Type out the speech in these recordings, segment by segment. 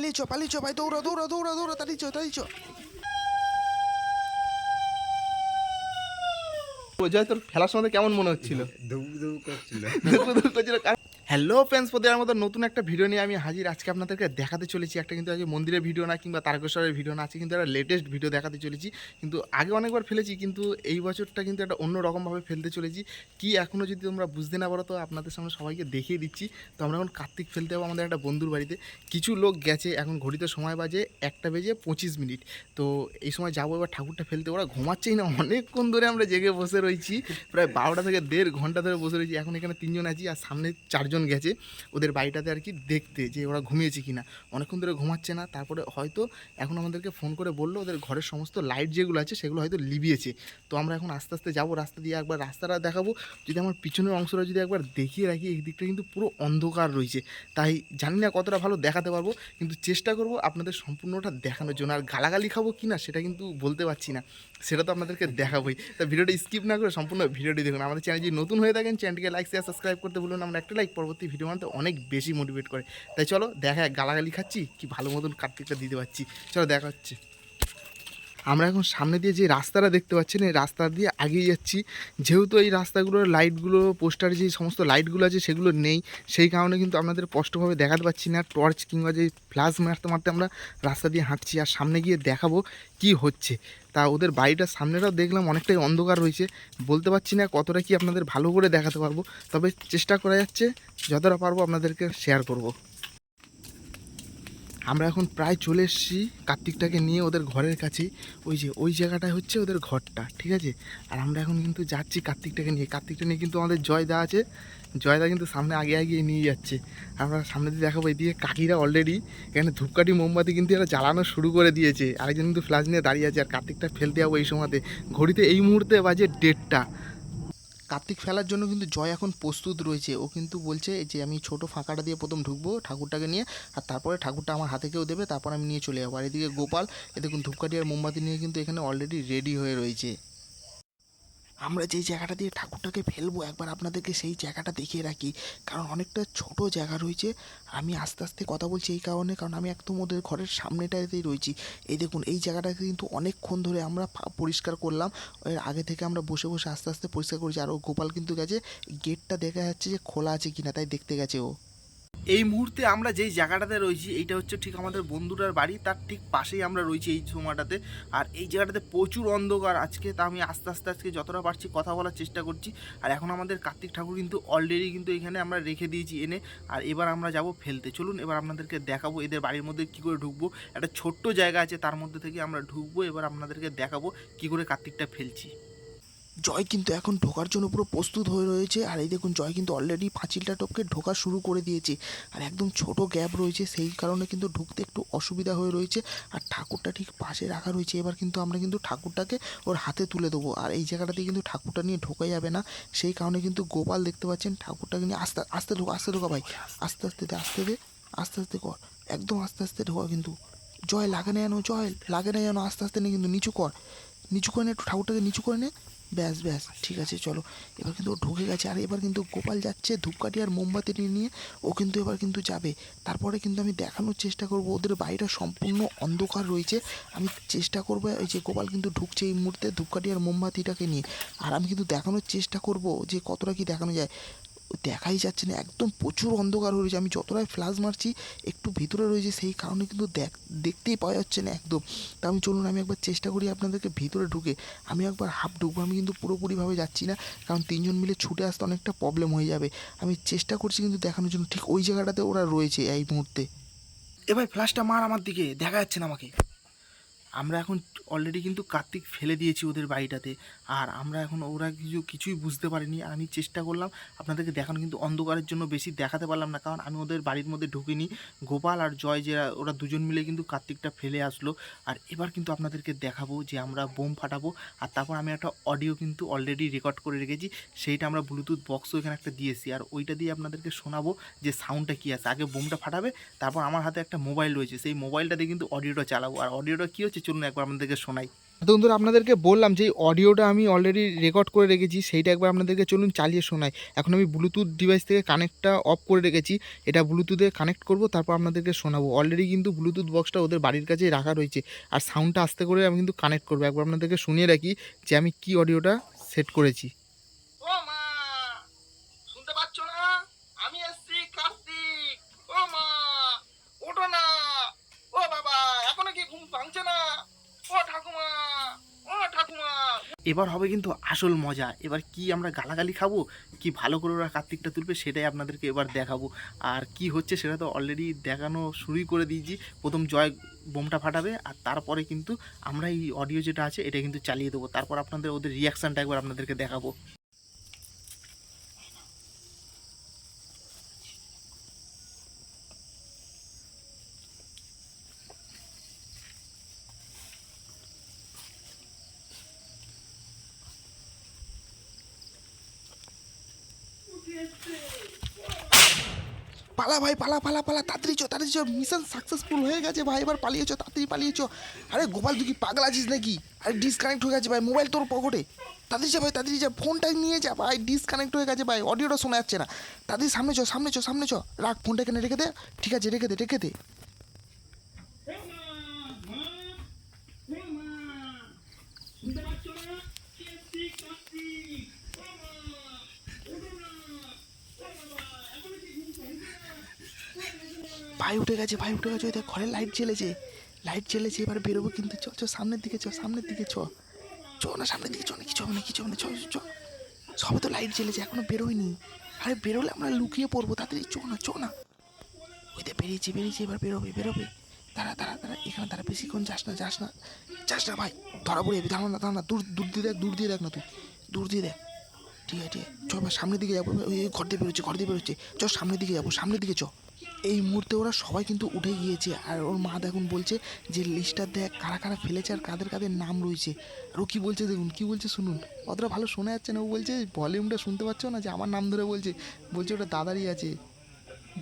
পালিয়ে চ ভাই দৌড়া দৌড়া দৌড়া দৌড়া তাড়িয়ে চ তাড়িয়ে চ জয় তোর খেলার সময় কেমন মনে হচ্ছিল? ধুক ধুক করছিল। হ্যালো ফ্রেন্ডস, প্রতিবার মতো নতুন একটা ভিডিও নিয়ে আমি হাজির। আজকে আপনাদেরকে দেখাতে চলেছি একটা কিন্তু আজকে মন্দিরের ভিডিও না কিংবা তারকেশ্বরের ভিডিও না আছে কিন্তু একটা লেটেস্ট ভিডিও দেখাতে চলেছি। কিন্তু আগে অনেকবার ফেলেছি, কিন্তু এই বছরটা কিন্তু একটা অন্য রকমভাবে ফেলতে চলেছি। কি এখনও যদি তোমরা বুঝতে না পারো তো আপনাদের সামনে সবাইকে দেখিয়ে দিচ্ছি। তো আমরা এখন কার্তিক ফেলতে যাব আমাদের একটা বন্ধুর বাড়িতে। কিছু লোক গেছে, এখন ঘড়িতে সময় বাজে একটা বেজে পঁচিশ মিনিট। তো এই সময় যাব, এবার ঠাকুরটা ফেলতে। ওরা ঘুমাচ্ছেই না, অনেকক্ষণ ধরে আমরা জেগে বসে রয়েছি। প্রায় বারোটা থেকে দেড় ঘণ্টা ধরে বসে রয়েছি। এখন এখানে তিনজন আছি, আর সামনে চারজন গেছে, ওদের বাড়িটাতে আর কি দেখতে যে ওরা ঘুমিয়েছে কিনা। অনেকক্ষণ ধরে ঘুমাচ্ছে না, তারপরে হয়তো এখন আমাদেরকে ফোন করে বলল, ওদের ঘরের সমস্ত লাইট যেগুলো আছে সেগুলো হয়তো লিবিয়েছে। তো আমরা এখন আস্তে আস্তে যাব, রাস্তা দিয়ে একবার রাস্তাটা দেখাবো। যদি আমার পিছনের অংশটা যদি একবার দেখিয়ে রাখি, এই দিকটা কিন্তু পুরো অন্ধকার রয়েছে। তাই জানি না কতটা ভালো দেখাতে পারব, কিন্তু চেষ্টা করব আপনাদের সম্পূর্ণটা দেখানোর জন্য। আর গালাগালি খাব কি না, সেটা কিন্তু বলতে পারছি না। সেটা তো আপনাদেরকে দেখাবোই। তা ভিডিওটা স্কিপ না করে সম্পূর্ণ ভিডিওটি দেখুন। আমাদের চ্যানেল যদি নতুন হয়ে থাকেন চ্যানেলটিকে লাইক শেয়ার সাবস্ক্রাইব করতে ভুলুন আমরা একটা লাইক পরবর্তী ভিডিও বানাতে অনেক বেশি মোটিভেট করে। তাই চলো দেখা, গালাগালি খাচ্ছি, কি ভালো মতন কার্তিকটা দিতে পারছি। চলো দেখা হচ্ছে। আমরা এখন সামনে দিয়ে যে রাস্তাটা দেখতে পাচ্ছেন, এই রাস্তা দিয়ে আগিয়ে যাচ্ছি। যেহেতু এই রাস্তাগুলোর লাইটগুলো পোস্টার যে সমস্ত লাইটগুলো আছে সেগুলো নেই, সেই কারণে কিন্তু আপনাদের স্পষ্টভাবে দেখাতে পাচ্ছি না। টর্চ কিংবা যে ফ্ল্যাশ মারতে মারতে আমরা রাস্তা দিয়ে হাঁটছি আর সামনে গিয়ে দেখাবো কি হচ্ছে। তা ওদের বাড়িটার সামনেটাও দেখলাম, অনেকটাই অন্ধকার রয়েছে। বলতে পারছি না কতটা কি আপনাদের ভালো করে দেখাতে পারব, তবে চেষ্টা করা যাচ্ছে, যতটা পারব আপনাদেরকে শেয়ার করব। আমরা এখন প্রায় চলে এসেছি কার্তিকটাকে নিয়ে ওদের ঘরের কাছে। ওই যে, ওই জায়গাটায় হচ্ছে ওদের ঘরটা, ঠিক আছে? আর আমরা এখন কিন্তু যাচ্ছি কার্তিকটাকে নিয়ে। কার্তিকটা নিয়ে কিন্তু আমাদের জয়দা আছে। জয়দা কিন্তু সামনে আগে আগিয়ে নিয়ে যাচ্ছে। আমরা সামনে দিয়ে দেখাবো, এদিকে কাকিরা অলরেডি এখানে ধূপকাঠি, মোমবাতি কিন্তু এরা জ্বালানো শুরু করে দিয়েছে। আরেকজন কিন্তু ফ্ল্যাশ নিয়ে দাঁড়িয়ে আছে, আর কার্তিকটা ফেলতে যাব এই সময়তে। ঘড়িতে এই মুহূর্তে বাজে ডেটটা কার্তিক ফেলার জন্য কিন্তু জয় এখন প্রস্তুত রয়েছে। ও কিন্তু বলছে যে, আমি ছোট ফাঁকাটা দিয়ে প্রথম ঢুকবো ঠাকুরটাকে নিয়ে, আর তারপরে ঠাকুরটা আমার হাতে কেউ দেবে, তারপর আমি নিয়ে চলে যাব। আর এদিকে গোপাল, এ দেখুন ধূপকাঠি আর মোমবাতি নিয়ে কিন্তু এখানে অলরেডি রেডি হয়ে রয়েছে। আমরা যেই জায়গাটা দিয়ে ঠাকুরটাকে ফেলব, একবার আপনাদেরকে সেই জায়গাটা দেখিয়ে রাখি। কারণ অনেকটা ছোট জায়গা রয়েছে। আমি আস্তে আস্তে কথা বলছি এই কারণে, কারণ আমি একদম ওদের ঘরের সামনেটাতেই রয়েছি। এই দেখুন, এই জায়গাটাকে কিন্তু অনেকক্ষণ ধরে আমরা পরিষ্কার করলাম। এর আগে থেকে আমরা বসে বসে আস্তে আস্তে পরিষ্কার করেছি। আর ও গোপাল কিন্তু গেছে। গেটটা দেখা যাচ্ছে যে খোলা আছে কিনা, তাই দেখতে গেছে ও। এই মুহূর্তে আমরা যেই জায়গাটাতে রয়েছি, এইটা হচ্ছে ঠিক আমাদের বন্ধুরার বাড়ি, তার ঠিক পাশেই আমরা রয়েছি এই সময়টাতে। আর এই জায়গাটাতে প্রচুর অন্ধকার। আজকে তা আমি আস্তে আস্তে আজকে যতটা পারছি কথা বলার চেষ্টা করছি। আর এখন আমাদের কার্তিক ঠাকুর কিন্তু অলরেডি কিন্তু এখানে আমরা রেখে দিয়েছি এনে। আর এবার আমরা যাব ফেলতে। চলুন, এবার আপনাদেরকে দেখাবো এদের বাড়ির মধ্যে কী করে ঢুকবো। একটা ছোট্ট জায়গা আছে, তার মধ্যে থেকে আমরা ঢুকবো। এবার আপনাদেরকে দেখাবো কী করে কার্তিকটা ফেলছি। জয় কিন্তু এখন ঢোকার জন্য পুরো প্রস্তুত হয়ে রয়েছে। আর এই দেখুন, জয় কিন্তু অলরেডি পাঁচিলটা টপকে ঢোকা শুরু করে দিয়েছে। আর একদম ছোট গ্যাপ রয়েছে, সেই কারণে কিন্তু ঢুকতে একটু অসুবিধা হয়ে রয়েছে। আর ঠাকুরটা ঠিক পাশে রাখা রয়েছে। এবার কিন্তু আমরা কিন্তু ঠাকুরটাকে ওর হাতে তুলে দেবো। আর এই জায়গাটাতে কিন্তু ঠাকুরটা নিয়ে ঢোকা যাবে না। সেই কারণে কিন্তু গোপাল দেখতে পাচ্ছেন ঠাকুরটাকে নিয়ে আস্তে আস্তে ঢোকা আস্তে ঢোকা ভাই। আস্তে আস্তে দে আস্তে দে, আস্তে আস্তে কর। একদম আস্তে আস্তে ঢোকা কিন্তু। জয় লাগে না যেন, জয় লাগে না যেন, আস্তে আস্তে নিয়ে কিন্তু, নিচু কর। নিচু করে নে একটু, ঠাকুরটাকে নিচু করে নে। ব্যাস ব্যাস, ঠিক আছে, চলো। এবার কিন্তু ও ঢুকে গেছে, আর এবার কিন্তু গোপাল যাচ্ছে ধূপকাঠি আর মোমবাতি নিয়ে ও কিন্তু এবার কিন্তু যাবে। তারপরে কিন্তু আমি দেখানোর চেষ্টা করব, ওদের বাড়িটা সম্পূর্ণ অন্ধকার রয়েছে। আমি চেষ্টা করব, এই যে গোপাল কিন্তু ঢুকছে এই মুহূর্তে ধূপকাঠি আর মোমবাতিটাকে নিয়ে। আর আমি কিন্তু দেখানোর চেষ্টা করব যে কতটা কি দেখানো যায়। দেখাই যাচ্ছে না, একদম প্রচুর অন্ধকার হয়ে রয়েছে। আমি যতটাই ফ্ল্যাশ মারছি, একটু ভিতরে রয়েছে, সেই কারণে কিন্তু দেখ, দেখতেই পাওয়া যাচ্ছে না একদম। তা আমি চলুন, আমি একবার চেষ্টা করি আপনাদেরকে ভিতরে ঢুকে। আমি একবার হাফ ঢুকবো, আমি কিন্তু পুরোপুরিভাবে যাচ্ছি না, কারণ তিনজন মিলে ছুটে আসতে অনেকটা প্রবলেম হয়ে যাবে। আমি চেষ্টা করছি কিন্তু দেখানোর জন্য, ঠিক ওই জায়গাটাতে ওরা রয়েছে এই মুহূর্তে। এ ভাই ফ্ল্যাশটা মার আমার দিকে, দেখা যাচ্ছে না আমাকে। আমরা এখন অলরেডি কিন্তু কার্তিক ফেলে দিয়েছি ওদের বাড়িটাতে। আর আমরা এখন ওরা কিছু, কিছুই বুঝতে পারিনি। আমি চেষ্টা করলাম আপনাদেরকে দেখানো, কিন্তু অন্ধকারের জন্য বেশি দেখাতে পারলাম না, কারণ আমি ওদের বাড়ির মধ্যে ঢুকিনি। গোপাল আর জয় যে ওরা দুজন মিলে কিন্তু কার্তিকটা ফেলে আসলো। আর এবার কিন্তু আপনাদেরকে দেখাবো যে আমরা বোম ফাটাবো। আর তারপর আমি একটা অডিও কিন্তু অলরেডি রেকর্ড করে রেখেছি। সেইটা আমরা ব্লুটুথ বক্সও এখানে একটা দিয়েছি। আর ওইটা দিয়ে আপনাদেরকে শোনাবো যে সাউন্ডটা কী আছে। আগে বোমটা ফাটাবে, তারপর আমার হাতে একটা মোবাইল রয়েছে। সেই মোবাইলটা দিয়ে কিন্তু অডিওটা চালাবো। আর অডিওটা কী হচ্ছে চলুন একবার আপনাদেরকে শোনাই। তো বন্ধুরা, আপনাদেরকে বললাম যে অডিওটা আমি অলরেডি রেকর্ড করে রেখেছি, সেইটা একবার আপনাদেরকে চলুন চালিয়ে শোনাই। এখন আমি ব্লুটুথ ডিভাইস থেকে কানেক্টটা অফ করে রেখেছি, এটা ব্লুটুথে কানেক্ট করব, তারপর আপনাদেরকে শোনাবো। অলরেডি কিন্তু ব্লুটুথ বক্সটা ওদের বাড়ির কাছে রাখা রয়েছে, আর সাউন্ডটা আসতে করে আমি কিন্তু কানেক্ট করব। একবার আপনাদেরকে শুনিয়ে রাখি যে আমি কি অডিওটা সেট করেছি ও মা শুনতে পাচ্ছ না আমি এসছি কার্তিক ও মা ওঠো না ও বাবা এখনও কি ঘুম ভাঙছে না ও ঠাকুমা ও ঠাকুমা এবার হবে কিন্তু আসল মজা। এবার কি আমরা গালাগালি খাব? কি ভালো করে ওরা কার্তিকটা তুলবে? সেটাই আপনাদেরকে এবার দেখাবো। আর কি হচ্ছে সেটা তো অলরেডি দেখানো শুরুই করে দিয়েছি। প্রথম জয় বোমটা ফাটাবে আর তারপরে কিন্তু আমরা এই অডিও যেটা আছে, এটা কিন্তু চালিয়ে দেবো। তারপর আপনাদের ওদের রিয়াকশানটা একবার আপনাদেরকে দেখাবো। পালা ভাই, পালা পালা পালা, তাড়াতাড়ি চো তাড়াতাড়ি চো। মিশন সাকসেসফুল হয়ে গেছে ভাই, এবার পালিয়েছো তাড়াতাড়ি পালিয়েছো আরে গোপাল, তুই কি পাগল আছিস নাকি? আরে ডিসকানেক্ট হয়ে গেছে ভাই মোবাইল তোর পকেটে তাড়াতাড়ি যা ভাই, তাড়াতাড়ি যা ফোনটা নিয়ে যা ভাই ডিসকানেক্ট হয়ে গেছে ভাই অডিওটা শোনা যাচ্ছে না। তাড়াতাড়ি সামনে চো সামনে চো সামনে চো। রাখ ফোনটা এখানে রেখে দে। ঠিক আছে, রেখে দে রেখে দে। ভাই উঠে গেছে ভাই উঠে গেছে ওই দেখ ঘরে লাইট জ্বেলেছে। লাইট জ্বেলেছে এবার বেরোবো কিন্তু চ চ সামনের দিকে চ সামনের দিকে চ। চ না সামনের দিকে চ না কিছু হবে না কিছু হবে না চ চ, সবে তো লাইট জ্বেলেছে এখনও বেরোয়নি। আরে বেরোলে আমরা লুকিয়ে পড়ব তাড়াতাড়ি চ না চ না। ওই দেখ বেরিয়েছে বেরিয়েছে এবার বেরোবে বেরোবে। দাঁড়া দাঁড়া দাঁড়া এখানে তারা বেশিক্ষণ যাস না যাস না যাস না ভাই ধরা পড়ে যাবি না দাঁড়া না দূর দূর দিয়ে দেখ দূর দিয়ে দেখ না তুই দূর দিয়ে দেখ। ঠিক আছে ঠিক আছে চ সামনের দিকে যাব ওই ঘর দিয়ে বেরোচ্ছে ঘর দিয়ে বেরোচ্ছে। চ সামনের দিকে যাব সামনের দিকে চ। এই মুহূর্তে ওরা সবাই কিন্তু উঠে গিয়েছে আর ওর মা দেখুন বলছে যে লিস্টটা দেখ, কারা কারা ফেলেছে আর কাদের কাদের নাম রয়েছে। আর ও কী বলছে দেখুন, কী বলছে শুনুন। অতটা ভালো শোনা যাচ্ছে না, ও বলছে ভলিউমটা শুনতে পাচ্ছ না যে আমার নাম ধরে বলছে। বলছে ওটা দাদারই আছে।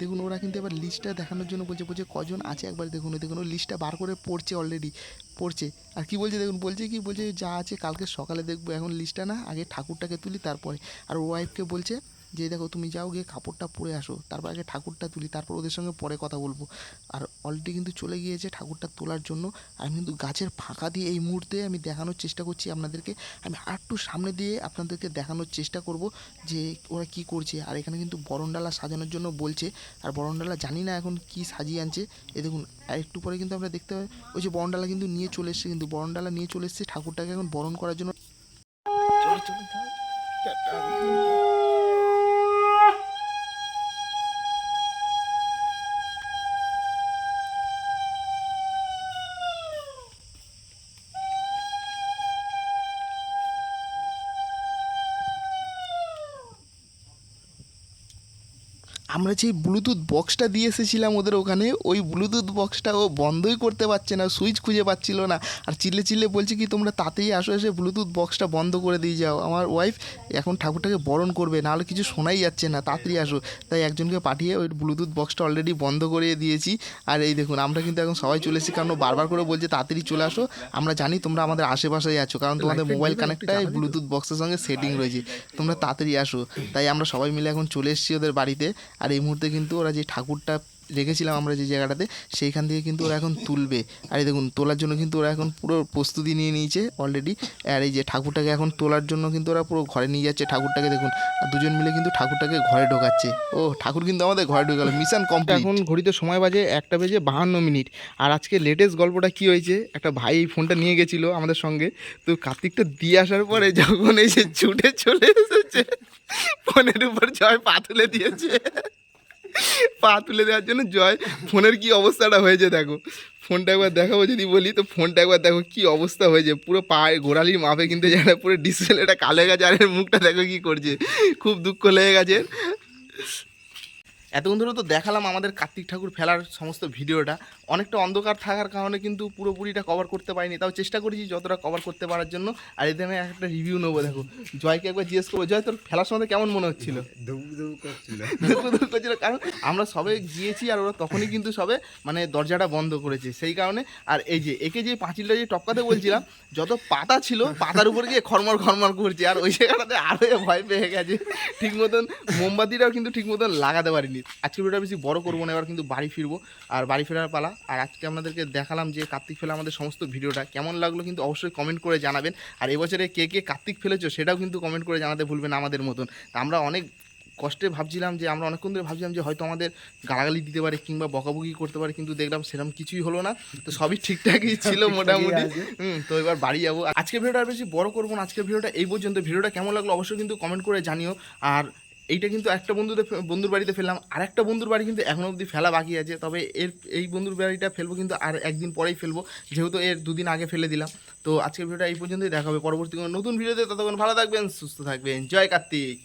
দেখুন, ওরা কিন্তু এবার লিস্টটা দেখানোর জন্য বলছে বলছে কজন আছে একবার দেখুন দেখুন, ও লিস্টটা বার করে পড়ছে অলরেডি পড়ছে। আর কি বলছে দেখুন, বলছে কি, বলছে যা আছে কালকে সকালে দেখব। এখন লিস্টটা না, আগে ঠাকুরটাকে তুলি তারপরে। আর ওয়াইফকে বলছে যে দেখো তুমি যাও গিয়ে কাপড়টা পরে আসো, তারপর আগে ঠাকুরটা তুলি, তারপর ওদের সঙ্গে পরে কথা বলব। আর অলরেডি কিন্তু চলে গিয়েছে ঠাকুরটা তোলার জন্য। আমি কিন্তু গাছের ফাঁকা দিয়ে এই মুহূর্তে আমি দেখানোর চেষ্টা করছি আপনাদেরকে। আমি আরেকটু সামনে দিয়ে আপনাদেরকে দেখানোর চেষ্টা করব যে ওরা কি করছে। আর এখানে কিন্তু বরণডালা সাজানোর জন্য বলছে। আর বরণডালা জানি না এখন কি সাজিয়ে আনছে। এ দেখুন আর একটু পরে কিন্তু আমরা দেখতে পাই, ওই যে বরণডালা কিন্তু নিয়ে চলে এসছে, কিন্তু বরণডালা নিয়ে চলে এসছে ঠাকুরটাকে এখন বরণ করার জন্য। আমরা যে ব্লুটুথ বক্সটা দিয়ে এসেছিলাম ওদের ওখানে ওই ব্লুটুথ বক্সটা ও বন্ধই করতে পারছে না সুইচ খুঁজে পাচ্ছিল না। আর চিল্লে চিল্লে বলছে কি তোমরা তাতেই আসো এসে ব্লুটুথ বক্সটা বন্ধ করে দিয়ে যাও। আমার ওয়াইফ এখন ঠাকুরটাকে বরণ করবে নাহলে কিছু শোনাই যাচ্ছে না তাড়াতাড়ি আসো। তাই একজনকে পাঠিয়ে ওই ব্লুটুথ বক্সটা অলরেডি বন্ধ করে দিয়েছি। আর এই দেখুন আমরা কিন্তু এখন সবাই চলে এসেছি কারণ বারবার করে বলছে তাড়াতাড়ি চলে আসো। আমরা জানি তোমরা আমাদের আশেপাশেই আছো কারণ তোমাদের মোবাইল কানেক্টটা এই ব্লুটুথ বক্সের সঙ্গে সেটিং রয়েছে। তোমরা তাড়াতাড়ি আসো। তাই আমরা সবাই মিলে এখন চলে এসেছি ওদের বাড়িতে। আর এই মুহূর্তে কিন্তু ওরা যে ঠাকুরটা রেখেছিলাম আমরা যে জায়গাটাতে সেইখান থেকে কিন্তু ওরা এখন তুলবে। আর এই দেখুন তোলার জন্য কিন্তু ওরা এখন পুরো প্রস্তুতি নিয়ে নিয়েছে অলরেডি আর এই যে ঠাকুরটাকে এখন তোলার জন্য কিন্তু ওরা পুরো ঘরে নিয়ে যাচ্ছে ঠাকুরটাকে দেখুন। আর দুজন মিলে কিন্তু ঠাকুরটাকে ঘরে ঢোকাচ্ছে। ও ঠাকুর কিন্তু আমাদের ঘরে ঢুকে গেল মিশন কমপ্লিট এখন ঘড়িতে সময় বাজে একটা বেজে বাহান্ন মিনিট। আর আজকে লেটেস্ট গল্পটা কি হয়েছে? একটা ভাই এই ফোনটা নিয়ে গেছিল আমাদের সঙ্গে। তো কার্তিকটা দিয়ে আসার পরে যখন এসে ছুটে চলে এসেছে ফোনের উপর জয় পা তুলে দিয়েছে। পা তুলে দেওয়ার জন্য জয়, ফোনের কি অবস্থাটা হয়েছে দেখো। ফোনটা একবার দেখাবো যদি বলি, তো ফোনটা একবার দেখো কি অবস্থা হয়েছে। পুরো পায়ে গোড়ালির মাপে কিন্তু যারা পুরো ডিসপ্লেটা কালো হয়ে গেছে, আর মুখটা দেখো কি করছে। খুব দুঃখ লেগে গেছে। এতক্ষণ ধরে তো দেখালাম আমাদের কার্তিক ঠাকুর ফেলার সমস্ত ভিডিওটা। অনেকটা অন্ধকার থাকার কারণে কিন্তু পুরোপুরিটা কভার করতে পারিনি। তাও চেষ্টা করেছি যতটা কভার করতে পারার জন্য। আর এতে আমি একটা রিভিউ নেব দেখো। জয়কে একবার জিজ্ঞেস করব জয় তোর ফেলার সময় কেমন মনে হচ্ছিল? করছিল। কারণ আমরা সবে গিয়েছি আর ওরা তখনই কিন্তু সবে মানে দরজাটা বন্ধ করেছে। সেই কারণে আর এই যে একে যে পাঁচিলটা যে টপকাতে বলছিলাম যত পাতা ছিল পাতার উপর গিয়ে খরমর খরমর করছে। আর ওই জায়গাটাতে আরও ভয় পেয়ে গেছে। ঠিক মতন মোমবাতিটাও কিন্তু ঠিক মতন লাগাতে পারিনি। আজকে ভিডিওটা বেশি বড় করব না এবার কিন্তু বাড়ি ফিরবো। আর বাড়ি ফেরার পালা। আর আজকে আপনাদেরকে দেখালাম যে কার্তিক ফেলা আমাদের সমস্ত ভিডিওটা। কেমন লাগল কিন্তু অবশ্যই কমেন্ট করে জানাবেন। আর এবছরে কে কে কার্তিক ফেলেছো সেটাও কিন্তু কমেন্ট করে জানাতে ভুলবেন আমাদের মতন। তা আমরা অনেক কষ্টে ভাবছিলাম যে আমরা অনেকক্ষণ ধরে ভাবছিলাম যে হয়তো আমাদের গালাগালি দিতে পারে কিংবা বকাবকি করতে পারে কিন্তু দেখলাম সেরকম কিছুই হলো না। তো সবই ঠিকঠাকই ছিল মোটামুটি। হুম তো এবার বাড়ি যাব। আজকের ভিডিওটা আর বেশি বড় করব না আজকের ভিডিওটা এই পর্যন্ত। ভিডিওটা কেমন লাগল অবশ্যই কিন্তু কমেন্ট করে জানিও। আর এইটা কিন্তু একটা বন্ধুদের বন্ধুর বাড়িতে ফেললাম। আর একটা বন্ধুর বাড়ি কিন্তু এখনও অবধি ফেলা বাকি আছে। তবে এর এই বন্ধুর বাড়িটা ফেলব কিন্তু আর একদিন পরেই ফেলব। যেহেতু এর দুদিন আগে ফেলে দিলাম। তো আজকের ভিডিওটা এই পর্যন্তই। দেখাবে পরবর্তী কোনো নতুন ভিডিওতে। ততক্ষণ ভালো থাকবেন, সুস্থ থাকবেন। জয় কার্তিক।